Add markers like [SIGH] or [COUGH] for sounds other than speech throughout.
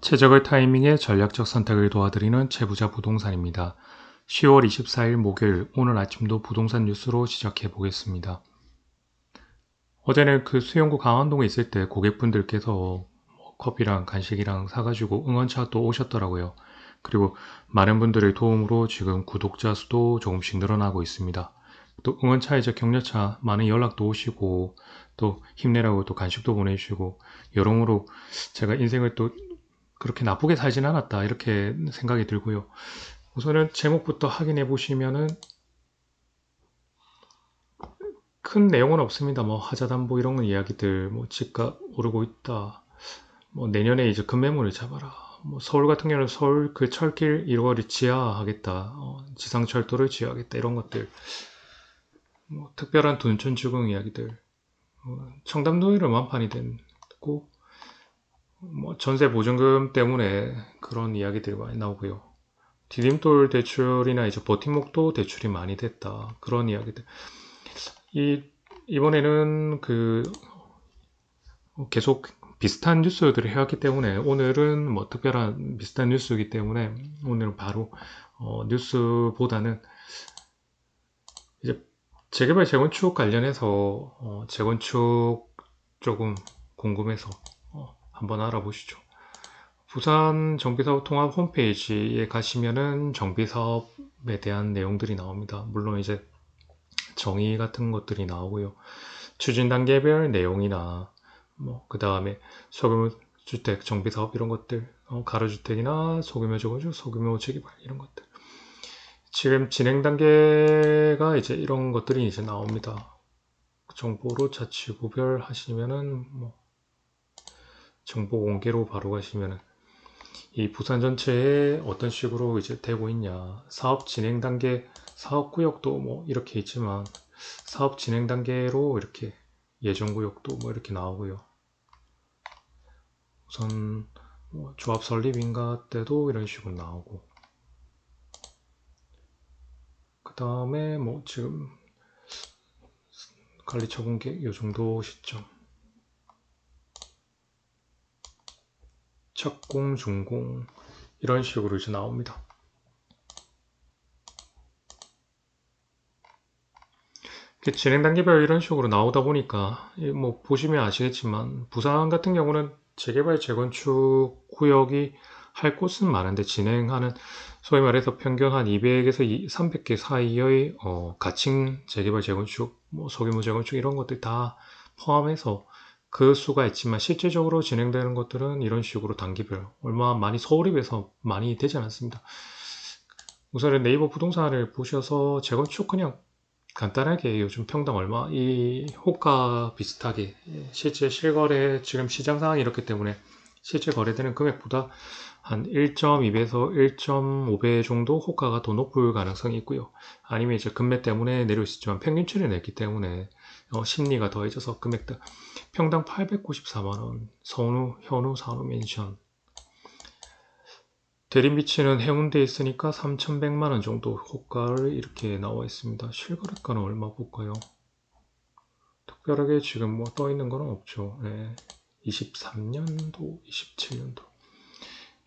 최적의 타이밍에 전략적 선택을 도와드리는 최부자 부동산입니다. 10월 24일 목요일 오늘 아침도 부동산 뉴스로 시작해 보겠습니다. 어제는 그 수영구 강원동에 있을 때 고객분들께서 뭐 커피랑 간식이랑 사가지고 응원차 또 오셨더라고요. 그리고 많은 분들의 도움으로 지금 구독자 수도 조금씩 늘어나고 있습니다. 또 응원차 이제 격려차 많은 연락도 오시고 또 힘내라고 또 간식도 보내주시고 여러모로 제가 인생을 또 그렇게 나쁘게 살진 않았다 이렇게 생각이 들고요. 우선은 제목부터 확인해 보시면은 큰 내용은 없습니다. 뭐 하자담보 이런 이야기들, 뭐 집값 오르고 있다. 뭐 내년에 이제 급매물을 잡아라. 뭐 서울 같은 경우는 서울 그 철길 1월을 지하하겠다. 어, 지상철도를 지하하겠다. 이런 것들. 뭐 특별한 둔촌 주공 이야기들. 어, 청담동의를 완판이 됐고 뭐 전세 보증금 때문에 그런 이야기들이 많이 나오고요. 디딤돌 대출이나 이제 버팀목도 대출이 많이 됐다. 그런 이야기들. 이, 이번에는 그, 계속 비슷한 뉴스들을 해왔기 때문에 오늘은 뭐 특별한 비슷한 뉴스이기 때문에 오늘은 바로 어, 뉴스보다는 이제 재개발 재건축 관련해서 어, 재건축 조금 궁금해서 한번 알아보시죠. 부산 정비사업 통합 홈페이지에 가시면은 정비사업에 대한 내용들이 나옵니다. 물론 이제 정의 같은 것들이 나오고요. 추진 단계별 내용이나 뭐 그 다음에 소규모 주택 정비사업 이런 것들, 어, 가로주택이나 소규모 저거주 소규모 재개발 이런 것들. 지금 진행 단계가 이제 이런 것들이 이제 나옵니다. 정보로 자치구별 하시면은 뭐 정보 공개로 바로 가시면은 이 부산 전체에 어떤 식으로 이제 되고 있냐. 사업 진행 단계 사업 구역도 뭐 이렇게 있지만 사업 진행 단계로 이렇게 예정 구역도 뭐 이렇게 나오고요. 우선 뭐 조합 설립인가 때도 이런 식으로 나오고. 그 다음에 뭐 지금 관리 처분 계획 요 정도 시점 첫공, 중공 이런 식으로 이제 나옵니다. 진행 단계별 이런 식으로 나오다 보니까 뭐 보시면 아시겠지만 부산 같은 경우는 재개발 재건축 구역이 할 곳은 많은데 진행하는 소위 말해서 평균 한 200에서 300개 사이의 어, 가칭 재개발 재건축, 뭐 소규모 재건축 이런 것들 다 포함해서 그 수가 있지만 실제적으로 진행되는 것들은 이런 식으로 단기별 얼마 많이 서울에 비해서 많이 되지 않았습니다. 우선 네이버 부동산을 보셔서 재건축 그냥 간단하게 요즘 평당 얼마 이 호가 비슷하게 실제 실거래 지금 시장 상황이 이렇기 때문에 실제 거래되는 금액보다 한 1.2배에서 1.5배 정도 호가가 더 높을 가능성이 있고요. 아니면 이제 금매 때문에 내려올 수 있지만 평균치를 냈기 때문에 어, 심리가 더해져서 금액도 평당 894만원 선우, 현우, 산우 맨션 대림비치는 해운대에 있으니까 3,100만원 정도 호가를 이렇게 나와 있습니다. 실거래가는 얼마 볼까요? 특별하게 지금 뭐 떠 있는 거는 없죠. 네. 23년도, 27년도.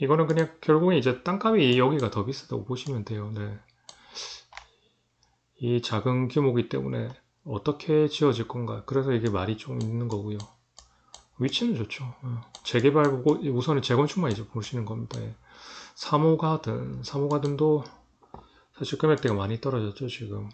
이거는 그냥 결국에 이제 땅값이 여기가 더 비싸다고 보시면 돼요. 네. 이 작은 규모이기 때문에 어떻게 지어질 건가. 그래서 이게 말이 좀 있는 거고요. 위치는 좋죠. 어. 재개발 보고 우선은 재건축만 이제 보시는 겁니다. 예. 사모가든, 사모가든도 사실 금액대가 많이 떨어졌죠, 지금.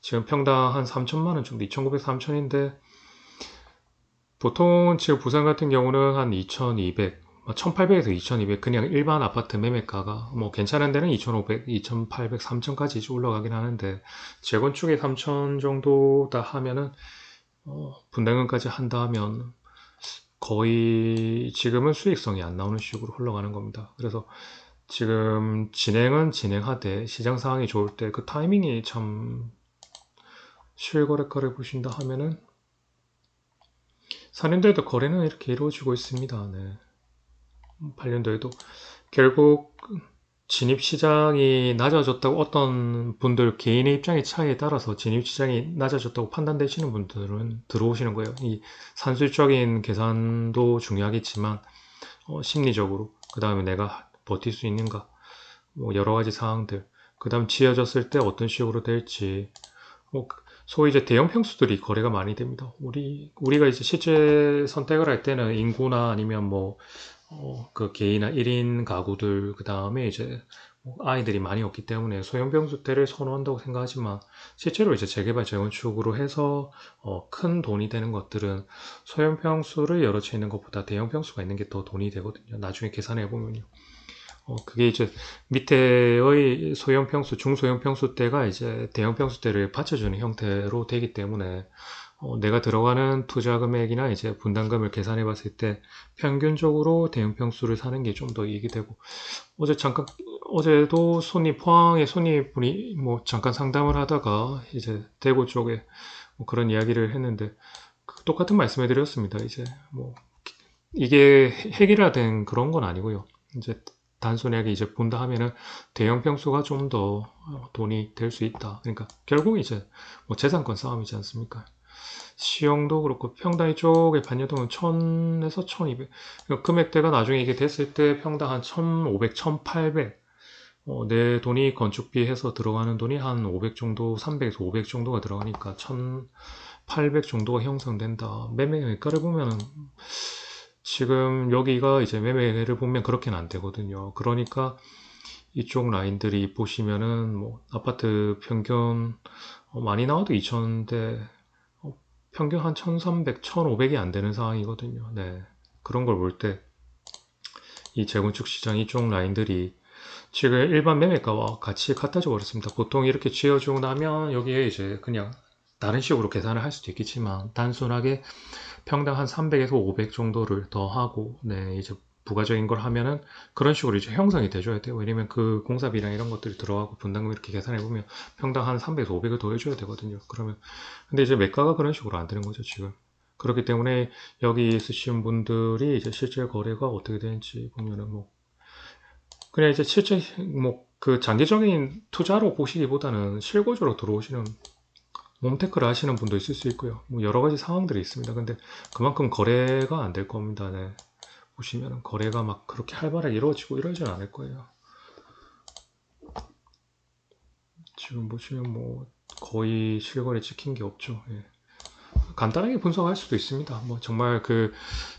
지금 평당 한 3천만 원 정도, 2,900, 3천인데 보통 지금 부산 같은 경우는 한 2,200, 1800에서 2200 그냥 일반 아파트 매매가가 뭐 괜찮은 데는 2500, 2800, 3000까지 올라가긴 하는데 재건축에 3000 정도다 하면은 어, 분담금까지 한다 하면 거의 지금은 수익성이 안 나오는 식으로 흘러가는 겁니다. 그래서 지금 진행은 진행하되 시장 상황이 좋을 때 그 타이밍이 참 실거래가를 보신다 하면은 산인들도 거래는 이렇게 이루어지고 있습니다. 네. 8년도에도 결국 진입 시장이 낮아졌다고 어떤 분들 개인의 입장의 차이에 따라서 진입 시장이 낮아졌다고 판단되시는 분들은 들어오시는 거예요. 이 산술적인 계산도 중요하겠지만 어, 심리적으로 그 다음에 내가 버틸 수 있는가 뭐 여러 가지 사항들 그 다음 지어졌을 때 어떤 식으로 될지 뭐 소위 이제 대형 평수들이 거래가 많이 됩니다. 우리 우리가 이제 실제 선택을 할 때는 인구나 아니면 뭐 어, 그 개인이나 1인 가구들 그 다음에 이제 뭐 아이들이 많이 없기 때문에 소형 평수대를 선호한다고 생각하지만 실제로 이제 재개발 재건축으로 해서 어, 큰 돈이 되는 것들은 소형 평수를 여러 채 있는 것보다 대형 평수가 있는 게 더 돈이 되거든요. 나중에 계산해 보면요. 어, 그게 이제 밑에의 소형 평수, 중소형 평수 대가 이제 대형 평수 대를 받쳐주는 형태로 되기 때문에 어, 내가 들어가는 투자 금액이나 이제 분담금을 계산해 봤을 때 평균적으로 대형 평수를 사는 게 좀 더 이익이 되고 어제 잠깐 어제도 손님 포항에 손님분이 뭐 잠깐 상담을 하다가 이제 대구 쪽에 뭐 그런 이야기를 했는데 그 똑같은 말씀해 드렸습니다. 이제 뭐 이게 해결화된 그런 건 아니고요. 이제 단순하게 이제 본다 하면은 대형 평수가 좀 더 돈이 될 수 있다. 그러니까 결국 이제 뭐 재산권 싸움이지 않습니까? 시형도 그렇고 평당 이쪽에 반려동은 1000에서 1200 그러니까 금액대가 나중에 이게 됐을 때 평당 한 1500, 1800 어, 내 돈이 건축비 해서 들어가는 돈이 한 500 정도, 300에서 500 정도가 들어가니까 1800 정도가 형성된다. 매매가를 보면은 지금 여기가 이제 매매를 보면 그렇게는 안 되거든요. 그러니까 이쪽 라인들이 보시면은 뭐 아파트 평균 어, 많이 나와도 2천대 어, 평균 한 1300, 1500이 안 되는 상황이거든요. 네. 그런 걸 볼 때 이 재건축 시장 이쪽 라인들이 지금 일반 매매가와 같이 갖다 줘 버렸습니다. 보통 이렇게 지어주고 나면 여기에 이제 그냥 다른 식으로 계산을 할 수도 있겠지만 단순하게 평당 한 300에서 500 정도를 더 하고 네 이제 부가적인 걸 하면은 그런 식으로 이제 형성이 돼줘야 돼요. 왜냐면 그 공사비랑 이런 것들이 들어가고 분담금 이렇게 계산해 보면 평당 한 300에서 500을 더 해줘야 되거든요. 그러면 근데 이제 매가가 그런 식으로 안 되는 거죠 지금. 그렇기 때문에 여기 있으신 분들이 이제 실제 거래가 어떻게 되는지 보면은 뭐 그냥 이제 실제 뭐 그 장기적인 투자로 보시기보다는 실거주로 들어오시는 몸테크를 하시는 분도 있을 수 있고요. 뭐 여러 가지 상황들이 있습니다. 근데 그만큼 거래가 안 될 겁니다. 네. 보시면 거래가 막 그렇게 활발하게 이루어지고 이러진 않을 거예요. 지금 보시면 뭐 거의 실거래 찍힌 게 없죠. 예. 간단하게 분석할 수도 있습니다. 뭐 정말 그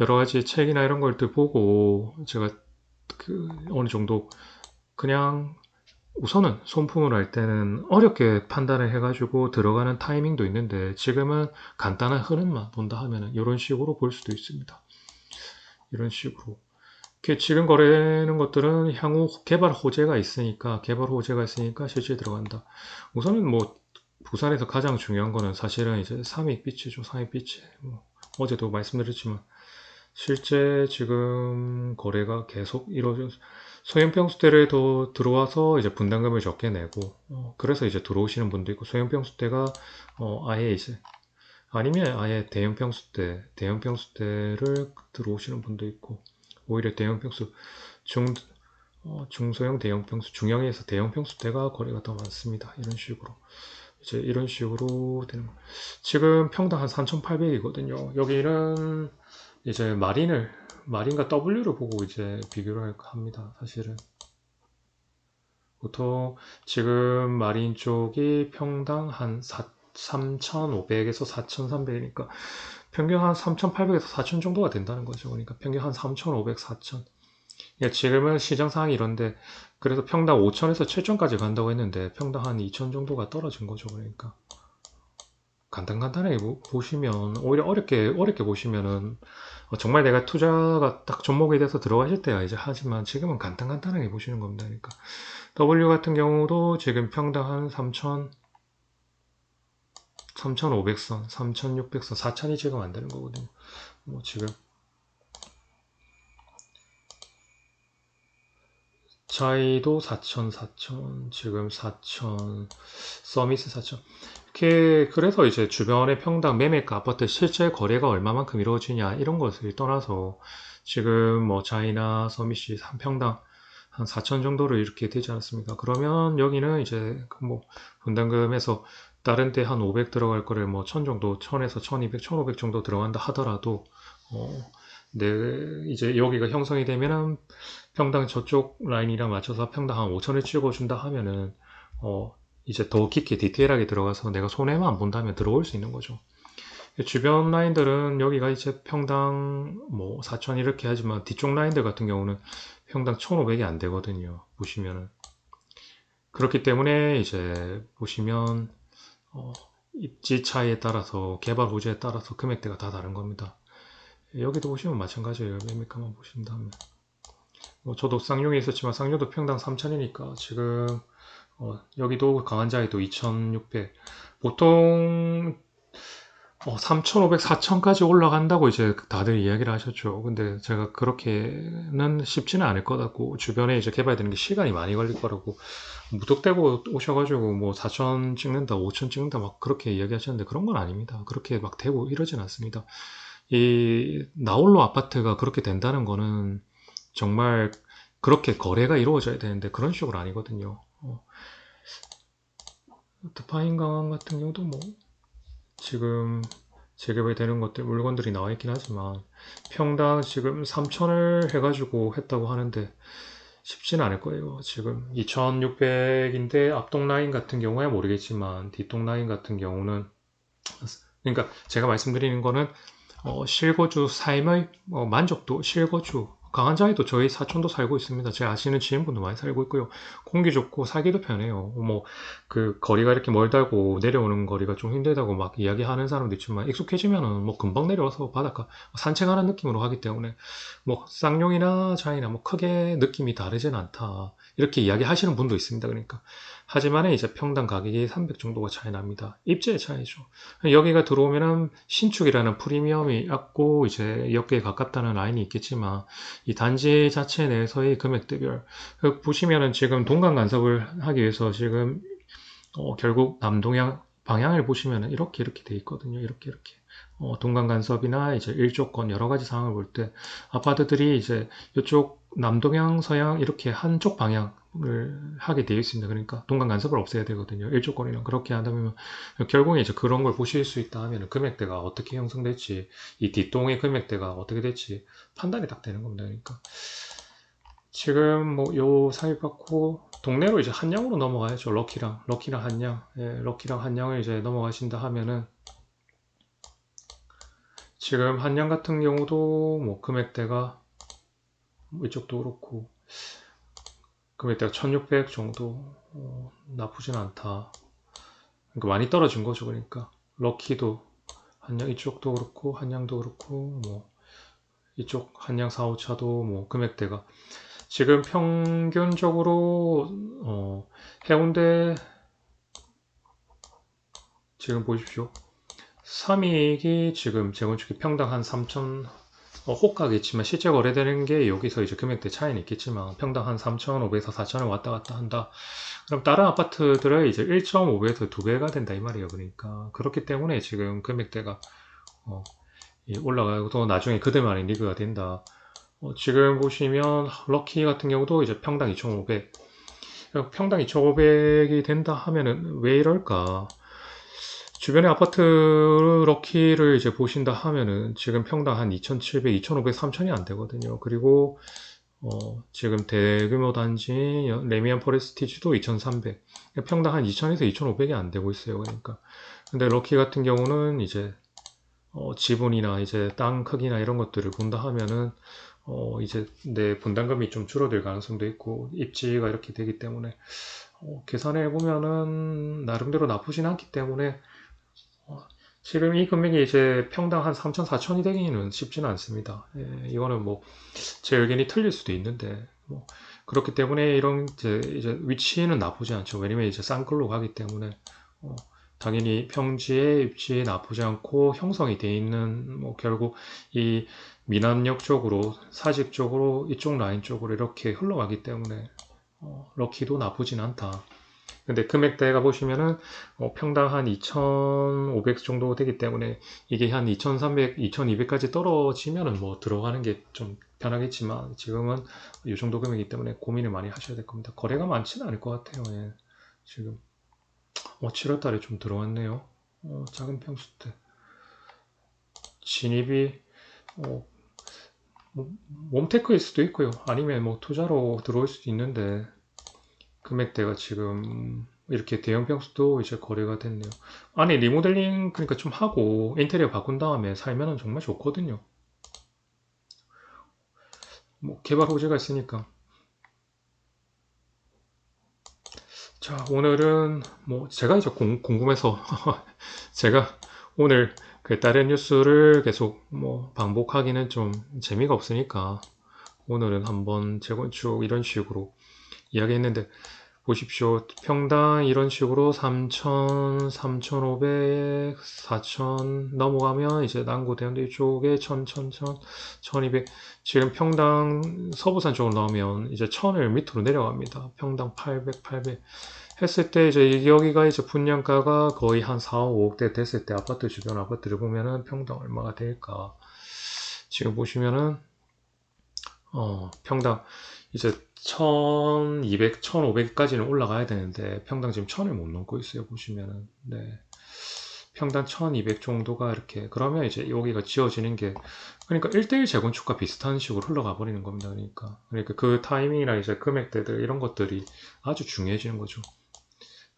여러 가지 책이나 이런 걸들 보고 제가 그 어느 정도 그냥 우선은 손품을 할 때는 어렵게 판단을 해가지고 들어가는 타이밍도 있는데 지금은 간단한 흐름만 본다 하면은 이런 식으로 볼 수도 있습니다. 이런 식으로. 이렇게 지금 거래하는 것들은 향후 개발 호재가 있으니까 개발 호재가 있으니까 실제 들어간다. 우선은 뭐 부산에서 가장 중요한 거는 사실은 이제 삼익빛이죠. 삼익빛이. 뭐 어제도 말씀드렸지만 실제 지금 거래가 계속 이루어져 소형평수대를 더 들어와서 이제 분담금을 적게 내고 어, 그래서 이제 들어오시는 분도 있고 소형평수대가 어, 아예 이제 아니면 아예 대형 평수대 대형 평수대를 들어오시는 분도 있고 오히려 대형 평수 중 어, 중소형 대형 평수 중형에서 대형 평수대가 거래가 더 많습니다 이런 식으로 이제 이런 식으로 되는 거. 지금 평당 한 3,800이거든요 여기는 이제 마린을 마린과 W를 보고 이제 비교를 합니다. 사실은 보통 지금 마린 쪽이 평당 한 3,500에서 4,300이니까 평균 한 3,800에서 4,000 정도가 된다는 거죠. 그러니까 평균 한 3,500, 4,000. 그러니까 지금은 시장 상황이 이런데 그래서 평당 5,000에서 7,000까지 간다고 했는데 평당 한 2,000 정도가 떨어진 거죠. 그러니까 간단간단하게 보시면 오히려 어렵게 어렵게 보시면은 어, 정말 내가 투자가 딱 종목에 대해서 들어가실 때야 이제 하지만 지금은 간단간단하게 보시는 겁니다. 그러니까 W 같은 경우도 지금 평당 한 3,000 3,500선, 3,600선, 4,000이 지금 안 되는 거거든요. 뭐 지금 차이도 4,000, 4,000, 지금 4,000, 서미스 4,000. 이렇게 그래서 이제 주변의 평당 매매가 아파트 실제 거래가 얼마만큼 이루어지냐 이런 것을 떠나서 지금 뭐 자이나 서밋이 한 평당 한 4천 정도로 이렇게 되지 않습니까? 그러면 여기는 이제 그뭐 분담금에서 다른 데 한 500 들어갈 거를 뭐 1000 정도, 1000에서 1200, 1500 정도 들어간다 하더라도 어내 이제 여기가 형성이 되면은 평당 저쪽 라인이랑 맞춰서 평당 한 5천을 찍어준다 하면은 어 이제 더 깊게 디테일하게 들어가서 내가 손해만 본다면 들어올 수 있는 거죠. 주변 라인들은 여기가 이제 평당 뭐 4천 이렇게 하지만 뒤쪽 라인들 같은 경우는 평당 1,500이 안 되거든요. 보시면은 그렇기 때문에 이제 보시면 어, 입지 차이에 따라서 개발 호재에 따라서 금액대가 다 다른 겁니다. 여기도 보시면 마찬가지예요. 매매가만 보신다면 뭐 저도 쌍용에 있었지만 쌍용도 평당 3천이니까 지금 어, 여기도 강한자에도 2,600 보통 어, 3,500, 4,000까지 올라간다고 이제 다들 이야기를 하셨죠. 근데 제가 그렇게는 쉽지는 않을 거라고 주변에 이제 개발되는 게 시간이 많이 걸릴 거라고 무턱대고 오셔가지고 뭐 4,000 찍는다, 5,000 찍는다 막 그렇게 이야기하셨는데 그런 건 아닙니다. 그렇게 막 되고 이러진 않습니다. 이 나홀로 아파트가 그렇게 된다는 거는 정말 그렇게 거래가 이루어져야 되는데 그런 식으로 아니거든요. 어. 드파인 강황 같은 경우도 뭐 지금 재개발 되는 것들 물건들이 나와 있긴 하지만 평당 지금 3천을 해가지고 했다고 하는데 쉽지는 않을 거예요. 지금 2600인데 앞동 라인 같은 경우에 모르겠지만 뒤동 라인 같은 경우는 그러니까 제가 말씀드리는 거는 어, 실거주 삶의 어, 만족도 실거주 강한자에도 저희 사촌도 살고 있습니다. 제 아시는 지인분도 많이 살고 있고요. 공기 좋고 살기도 편해요. 뭐 그 거리가 이렇게 멀다고 내려오는 거리가 좀 힘들다고 막 이야기하는 사람도 있지만 익숙해지면은 뭐 금방 내려와서 바닷가 산책하는 느낌으로 하기 때문에 뭐 쌍용이나 자이나 뭐 크게 느낌이 다르진 않다. 이렇게 이야기하시는 분도 있습니다. 그러니까 하지만 이제 평당 가격이 300 정도가 차이 납니다. 입지의 차이죠. 여기가 들어오면은 신축이라는 프리미엄이 있고 이제 역계에 가깝다는 라인이 있겠지만 이 단지 자체 내에서의 금액대별 그 보시면은 지금 동강 간섭을 하기 위해서 지금 어 결국 남동향 방향을 보시면은 이렇게 이렇게 돼 있거든요. 이렇게 이렇게. 어, 동강 간섭이나 이제 일조권 여러 가지 상황을 볼 때 아파트들이 이제 이쪽 남동향, 서양 이렇게 한쪽 방향을 하게 되어 있습니다. 그러니까 동강 간섭을 없애야 되거든요. 일조권이랑 그렇게 한다면 결국에 이제 그런 걸 보실 수 있다 하면 금액대가 어떻게 형성될지 이 뒷동의 금액대가 어떻게 될지 판단이 딱 되는 겁니다. 그러니까 지금 뭐 요 사입 받고 동네로 이제 한양으로 넘어가야죠. 럭키랑 럭키랑 한양, 예, 럭키랑 한양을 이제 넘어가신다 하면은 지금 한양 같은 경우도 뭐 금액대가 뭐 이쪽도 그렇고 금액대가 1600 정도 어, 나쁘진 않다. 그러니까 많이 떨어진 거죠. 그러니까 럭키도 한양 이쪽도 그렇고 한양도 그렇고 뭐 이쪽 한양 4, 5차도 뭐 금액대가 지금 평균적으로 어, 해운대 지금 보십시오. 3익이 지금 재건축이 평당 한 3천 어, 호가겠지만 실제 거래되는 게 여기서 이제 금액대 차이는 있겠지만 평당 한 3,500에서 4,000원 왔다 갔다 한다. 그럼 다른 아파트들은 이제 1.5배에서 2배가 된다 이 말이에요. 그러니까 그렇기 때문에 지금 금액대가 어, 올라가고 또 나중에 그들만의 리그가 된다. 어, 지금 보시면 럭키 같은 경우도 이제 평당 2,500 평당 2,500이 된다 하면은 왜 이럴까? 주변의 아파트 럭키를 이제 보신다 하면은 지금 평당 한 2,700, 2,500, 3,000이 안 되거든요. 그리고 어, 지금 대규모 단지 레미안 포레스티지도 2,300. 평당 한 2,000에서 2,500이 안 되고 있어요. 그러니까. 근데 럭키 같은 경우는 이제 어, 지분이나 이제 땅 크기나 이런 것들을 본다 하면은 어, 이제 내 분담금이 좀 줄어들 가능성도 있고 입지가 이렇게 되기 때문에 어, 계산해 보면은 나름대로 나쁘진 않기 때문에 지금 이 금액이 이제 평당 한 3천, 4천이 되기는 쉽지는 않습니다. 예, 이거는 뭐 제 의견이 틀릴 수도 있는데 뭐 그렇기 때문에 이런 이제, 이제 위치는 나쁘지 않죠. 왜냐면 이제 쌍끌로 가기 때문에 어, 당연히 평지에 입지에 나쁘지 않고 형성이 돼 있는 뭐 결국 이 미남역 쪽으로 사직 쪽으로 이쪽 라인 쪽으로 이렇게 흘러가기 때문에 어, 럭키도 나쁘진 않다. 근데 금액대가 보시면은 어, 평당 한 2,500 정도 되기 때문에 이게 한 2,300, 2,200까지 떨어지면은 뭐 들어가는 게좀 편하겠지만 지금은 이 정도 금액이기 때문에 고민을 많이 하셔야 될 겁니다. 거래가 많지는 않을 것 같아요. 예. 지금 어, 7월 달에 좀 들어왔네요. 어, 작은 평수 때 진입이 어, 뭐, 몸테크일 수도 있고요. 아니면 뭐 투자로 들어올 수도 있는데 금액대가 지금 이렇게 대형 평수도 이제 거래가 됐네요. 아니 리모델링 그러니까 좀 하고 인테리어 바꾼 다음에 살면은 정말 좋거든요. 뭐 개발 호재가 있으니까. 자, 오늘은 뭐 제가 이제 공- 궁금해서 [LAUGHS] 제가 오늘 그 다른 뉴스를 계속 뭐 반복하기는 좀 재미가 없으니까 오늘은 한번 재건축 이런 식으로 이야기했는데 보십시오. 평당 이런 식으로 3,000, 3,500, 4,000 넘어가면 이제 남구 대운대 쪽에 1,000, 1,000, 1,000, 1,200 지금 평당 서부산 쪽으로 나오면 이제 1,000을 밑으로 내려갑니다. 평당 800, 800 했을 때 이제 여기가 이제 분양가가 거의 한 4, 5억대 됐을 때 아파트 주변 아파트를 보면은 평당 얼마가 될까? 지금 보시면은 어, 평당 이제 1200, 1500까지는 올라가야 되는데 평당 지금 1000을 못 넘고 있어요. 보시면은. 네. 평당 1200 정도가 이렇게 그러면 이제 여기가 지어지는 게 그러니까 1대1 재건축과 비슷한 식으로 흘러가 버리는 겁니다. 그러니까 그러니까 그 타이밍이나 이제 금액대들 이런 것들이 아주 중요해지는 거죠.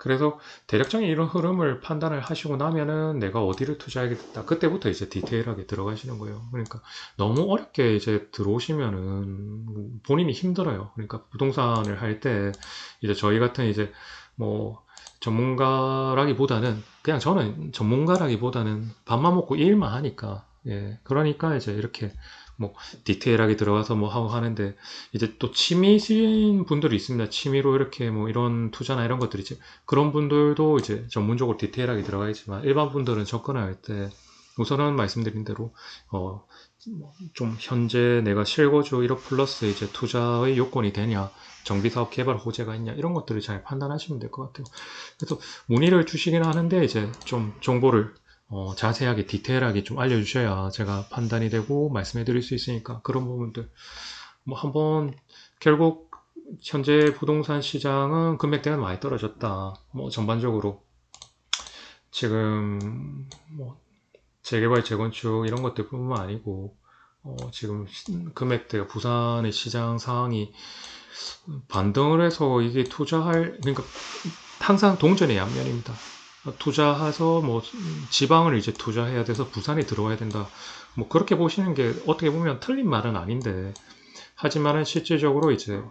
그래서 대략적인 이런 흐름을 판단을 하시고 나면은 내가 어디를 투자하겠다. 그때부터 이제 디테일하게 들어가시는 거예요. 그러니까 너무 어렵게 이제 들어오시면은 본인이 힘들어요. 그러니까 부동산을 할 때 이제 저희 같은 이제 뭐 전문가라기보다는 그냥 저는 전문가라기보다는 밥만 먹고 일만 하니까 예 그러니까 이제 이렇게 뭐 디테일하게 들어가서 뭐 하고 하는데 이제 또 취미신 분들이 있습니다. 취미로 이렇게 뭐 이런 투자나 이런 것들이 지 그런 분들도 이제 전문적으로 디테일하게 들어가 있지만 일반 분들은 접근할 때 우선은 말씀드린 대로 어, 뭐좀 현재 내가 실거주 1억 플러스 이제 투자의 요건이 되냐 정비사업 개발 호재가 있냐 이런 것들을 잘 판단하시면 될 것 같아요. 그래서 문의를 주시긴 하는데 이제 좀 정보를 어, 자세하게 디테일하게 좀 알려주셔야 제가 판단이 되고 말씀해 드릴 수 있으니까 그런 부분들 뭐 한번 결국 현재 부동산 시장은 금액대가 많이 떨어졌다. 뭐 전반적으로 지금 뭐 재개발, 재건축 이런 것들 뿐만 아니고 어, 지금 시- 금액대가 부산의 시장 상황이 반등을 해서 이게 투자할 그러니까 항상 동전의 양면입니다. 투자해서 뭐 지방을 이제 투자해야 돼서 부산에 들어와야 된다. 뭐 그렇게 보시는 게 어떻게 보면 틀린 말은 아닌데 하지만은 실질적으로 이제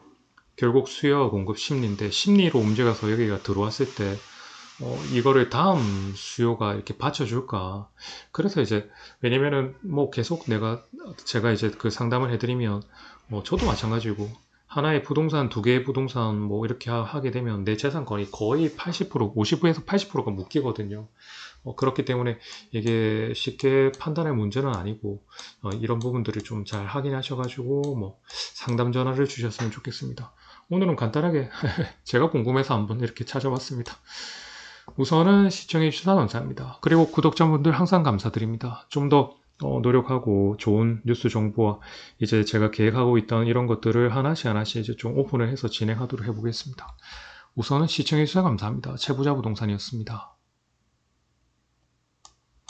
결국 수요와 공급 심리인데 심리로 움직여서 여기가 들어왔을 때 어, 이거를 다음 수요가 이렇게 받쳐줄까? 그래서 이제 왜냐면은 뭐 계속 내가 제가 이제 그 상담을 해드리면 뭐 저도 마찬가지고 하나의 부동산 두 개의 부동산 뭐 이렇게 하- 하게 되면 내 재산권이 거의 80% 50에서 80%가 묶이거든요. 어, 그렇기 때문에 이게 쉽게 판단할 문제는 아니고 어, 이런 부분들을 좀 잘 확인하셔가지고 뭐 상담 전화를 주셨으면 좋겠습니다. 오늘은 간단하게 [LAUGHS] 제가 궁금해서 한번 이렇게 찾아봤습니다. 우선은 시청해주셔서 감사합니다. 그리고 구독자분들 항상 감사드립니다. 좀더 노력하고 좋은 뉴스 정보와 이제 제가 계획하고 있던 이런 것들을 하나씩 하나씩 이제 좀 오픈을 해서 진행하도록 해보겠습니다. 우선은 시청해주셔서 감사합니다. 최부자 부동산이었습니다.